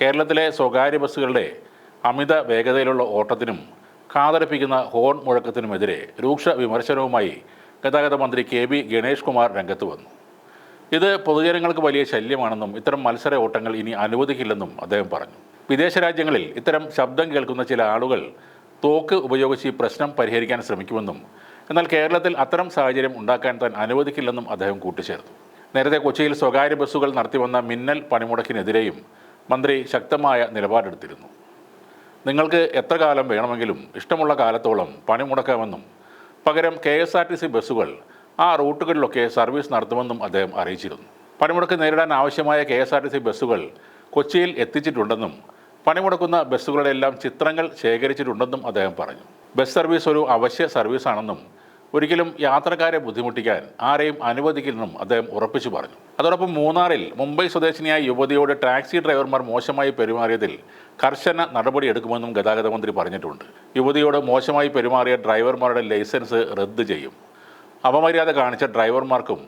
കേരളത്തിലെ സ്വകാര്യ ബസ്സുകളുടെ അമിത വേഗതയിലുള്ള ഓട്ടത്തിനും കാതടപ്പിക്കുന്ന ഹോൺ മുഴക്കത്തിനുമെതിരെ രൂക്ഷ വിമർശനവുമായി ഗതാഗത മന്ത്രി കെ ബി ഗണേഷ് കുമാർ രംഗത്ത് വന്നു. ഇത് പൊതുജനങ്ങൾക്ക് വലിയ ശല്യമാണെന്നും ഇത്തരം മത്സര ഓട്ടങ്ങൾ ഇനി അനുവദിക്കില്ലെന്നും അദ്ദേഹം പറഞ്ഞു. വിദേശ രാജ്യങ്ങളിൽ ഇത്തരം ശബ്ദം കേൾക്കുന്ന ചില ആളുകൾ തോക്ക് ഉപയോഗിച്ച് ഈ പ്രശ്നം പരിഹരിക്കാൻ ശ്രമിക്കുമെന്നും എന്നാൽ കേരളത്തിൽ അത്തരം സാഹചര്യം ഉണ്ടാക്കാൻ താൻ അനുവദിക്കില്ലെന്നും അദ്ദേഹം കൂട്ടിച്ചേർത്തു. നേരത്തെ കൊച്ചിയിൽ സ്വകാര്യ ബസ്സുകൾ നടത്തിവന്ന മിന്നൽ പണിമുടക്കിനെതിരെയും മന്ത്രി ശക്തമായ നിലപാടെടുത്തിരുന്നു. നിങ്ങൾക്ക് എത്ര കാലം വേണമെങ്കിലും ഇഷ്ടമുള്ള കാലത്തോളം പണിമുടക്കാമെന്നും പകരം K S R T C ബസ്സുകൾ ആ റൂട്ടുകളിലൊക്കെ സർവീസ് നടത്തുമെന്നും അദ്ദേഹം അറിയിച്ചിരുന്നു. പണിമുടക്ക് നേരിടാൻ ആവശ്യമായ K S R T C ബസ്സുകൾ കൊച്ചിയിൽ എത്തിച്ചിട്ടുണ്ടെന്നും പണിമുടക്കുന്ന ബസ്സുകളുടെ എല്ലാം ചിത്രങ്ങൾ ശേഖരിച്ചിട്ടുണ്ടെന്നും അദ്ദേഹം പറഞ്ഞു. ബസ് സർവീസ് ഒരു അവശ്യ സർവീസാണെന്നും ഒരിക്കലും യാത്രക്കാരെ ബുദ്ധിമുട്ടിക്കാൻ ആരെയും അനുവദിക്കില്ലെന്നും അദ്ദേഹം ഉറപ്പിച്ചു പറഞ്ഞു. അതോടൊപ്പം മൂന്നാറിൽ മുംബൈ സ്വദേശിനിയായ യുവതിയോട് ടാക്സി ഡ്രൈവർമാർ മോശമായി പെരുമാറിയതിൽ കർശന നടപടിയെടുക്കുമെന്നും ഗതാഗത മന്ത്രി പറഞ്ഞിട്ടുണ്ട്. യുവതിയോട് മോശമായി പെരുമാറിയ ഡ്രൈവർമാരുടെ ലൈസൻസ് റദ്ദ് ചെയ്യും. അപമര്യാദ കാണിച്ച ഡ്രൈവർമാർക്കും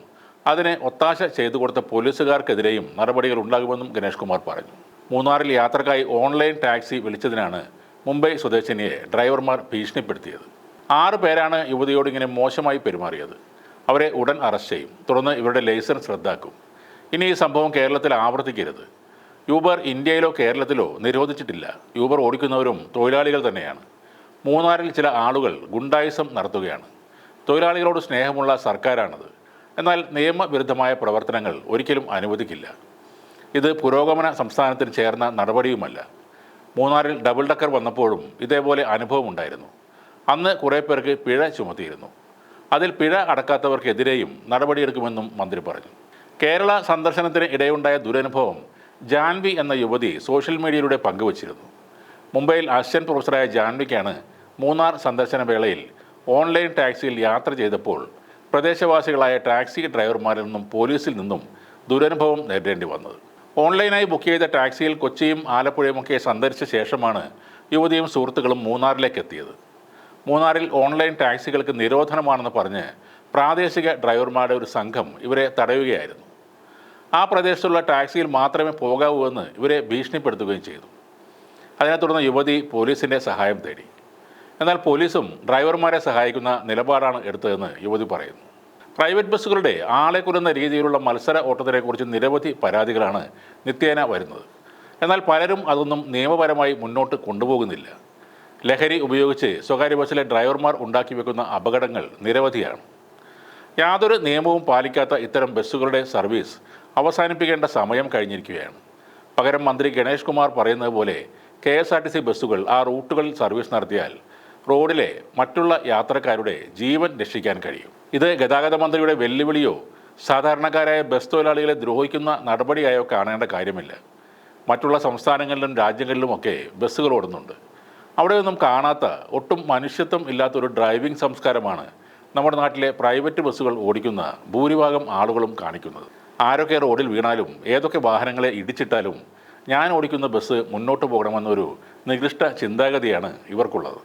അതിനെ ഒത്താശ ചെയ്തു കൊടുത്ത പോലീസുകാർക്കെതിരെയും നടപടികൾ ഉണ്ടാകുമെന്നും ഗണേഷ് കുമാർ പറഞ്ഞു. മൂന്നാറിൽ യാത്രക്കായി ഓൺലൈൻ ടാക്സി വിളിച്ചതിനാണ് മുംബൈ സ്വദേശിനിയെ ഡ്രൈവർമാർ ഭീഷണിപ്പെടുത്തിയത്. ആറ് പേരാണ് യുവതിയോട് ഇങ്ങനെ മോശമായി പെരുമാറിയത്. അവരെ ഉടൻ അറസ്റ്റ് ചെയ്യും. തുടർന്ന് ഇവരുടെ ലൈസൻസ് റദ്ദാക്കും ഇനി ഈ സംഭവം കേരളത്തിൽ ആവർത്തിക്കരുത്. യൂബർ ഇന്ത്യയിലോ കേരളത്തിലോ നിരോധിച്ചിട്ടില്ല. യൂബർ ഓടിക്കുന്നവരും തൊഴിലാളികൾ തന്നെയാണ്. മൂന്നാറിൽ ചില ആളുകൾ ഗുണ്ടായുസം നടത്തുകയാണ്. തൊഴിലാളികളോട് സ്നേഹമുള്ള സർക്കാരാണത്. എന്നാൽ നിയമവിരുദ്ധമായ പ്രവർത്തനങ്ങൾ ഒരിക്കലും അനുവദിക്കില്ല. ഇത് പുരോഗമന സംസ്ഥാനത്തിന് ചേർന്ന നടപടിയുമല്ല. മൂന്നാറിൽ ഡബിൾ ഡക്കർ വന്നപ്പോഴും ഇതേപോലെ അനുഭവം ഉണ്ടായിരുന്നു അന്ന് കുറേ പേർക്ക് പിഴ ചുമത്തിയിരുന്നു. അതിൽ പിഴ അടക്കാത്തവർക്കെതിരെയും നടപടിയെടുക്കുമെന്നും മന്ത്രി പറഞ്ഞു. കേരള സന്ദർശനത്തിന് ഇടയുണ്ടായ ദുരനുഭവം ജാൻവി എന്ന യുവതി സോഷ്യൽ മീഡിയയിലൂടെ പങ്കുവച്ചിരുന്നു. മുംബൈയിൽ അസിസ്റ്റന്റ് പ്രൊഫസറായ ജാൻവിക്കാണ് മൂന്നാർ സന്ദർശന വേളയിൽ ഓൺലൈൻ ടാക്സിയിൽ യാത്ര ചെയ്തപ്പോൾ പ്രദേശവാസികളായ ടാക്സി ഡ്രൈവർമാരിൽ നിന്നും പോലീസിൽ നിന്നും ദുരനുഭവം നേരിടേണ്ടി വന്നത്. ഓൺലൈനായി ബുക്ക് ചെയ്ത ടാക്സിയിൽ കൊച്ചിയും ആലപ്പുഴയുമൊക്കെ സന്ദർശിച്ച ശേഷമാണ് യുവതിയും സുഹൃത്തുക്കളും മൂന്നാറിലേക്ക് എത്തിയത്. മൂന്നാറിൽ ഓൺലൈൻ ടാക്സികൾക്ക് നിരോധനമാണെന്ന് പറഞ്ഞ് പ്രാദേശിക ഡ്രൈവർമാരുടെ ഒരു സംഘം ഇവരെ തടയുകയായിരുന്നു. ആ പ്രദേശത്തുള്ള ടാക്സിയിൽ മാത്രമേ പോകാവൂ എന്ന് ഇവരെ ഭീഷണിപ്പെടുത്തുകയും ചെയ്തു. അതിനെ തുടർന്ന് യുവതി പോലീസിന്റെ സഹായം തേടി. എന്നാൽ പോലീസും ഡ്രൈവർമാരെ സഹായിക്കുന്ന നിലപാടാണ് എടുത്തതെന്ന് യുവതി പറയുന്നു. പ്രൈവറ്റ് ബസ്സുകളുടെ ആളെ കൊല്ലുന്ന രീതിയിലുള്ള മത്സര ഓട്ടത്തിനെക്കുറിച്ച് നിരവധി പരാതികളാണ് നിത്യേന വരുന്നത്. എന്നാൽ പലരും അതൊന്നും നിയമപരമായി മുന്നോട്ട് കൊണ്ടുപോകുന്നില്ല. ലഹരി ഉപയോഗിച്ച് സ്വകാര്യ ബസ്സിലെ ഡ്രൈവർമാർ ഉണ്ടാക്കി വെക്കുന്ന അപകടങ്ങൾ നിരവധിയാണ്. യാതൊരു നിയമവും പാലിക്കാത്ത ഇത്തരം ബസ്സുകളുടെ സർവീസ് അവസാനിപ്പിക്കേണ്ട സമയം കഴിഞ്ഞിരിക്കുകയാണ്. പകരം മന്ത്രി ഗണേഷ് കുമാർ പറയുന്നത് പോലെ K S R T C ബസ്സുകൾ ആ റൂട്ടുകളിൽ സർവീസ് നടത്തിയാൽ റോഡിലെ മറ്റുള്ള യാത്രക്കാരുടെ ജീവൻ രക്ഷിക്കാൻ കഴിയും. ഇത് ഗതാഗത മന്ത്രിയുടെ വെല്ലുവിളിയോ സാധാരണക്കാരായ ബസ് തൊഴിലാളികളെ ദ്രോഹിക്കുന്ന നടപടിയായോ കാണേണ്ട കാര്യമില്ല. മറ്റുള്ള സംസ്ഥാനങ്ങളിലും രാജ്യങ്ങളിലുമൊക്കെ ബസ്സുകൾ ഓടുന്നുണ്ട്. അവിടെയൊന്നും കാണാത്ത ഒട്ടും മനുഷ്യത്വം ഇല്ലാത്തൊരു ഡ്രൈവിംഗ് സംസ്കാരമാണ് നമ്മുടെ നാട്ടിലെ പ്രൈവറ്റ് ബസ്സുകൾ ഓടിക്കുന്ന ഭൂരിഭാഗം ആളുകളും കാണിക്കുന്നത്. ആരൊക്കെ റോഡിൽ വീണാലും ഏതൊക്കെ വാഹനങ്ങളെ ഇടിച്ചിട്ടാലും ഞാൻ ഓടിക്കുന്ന ബസ് മുന്നോട്ട് പോകണമെന്നൊരു നികൃഷ്ട ചിന്താഗതിയാണ് ഇവർക്കുള്ളത്.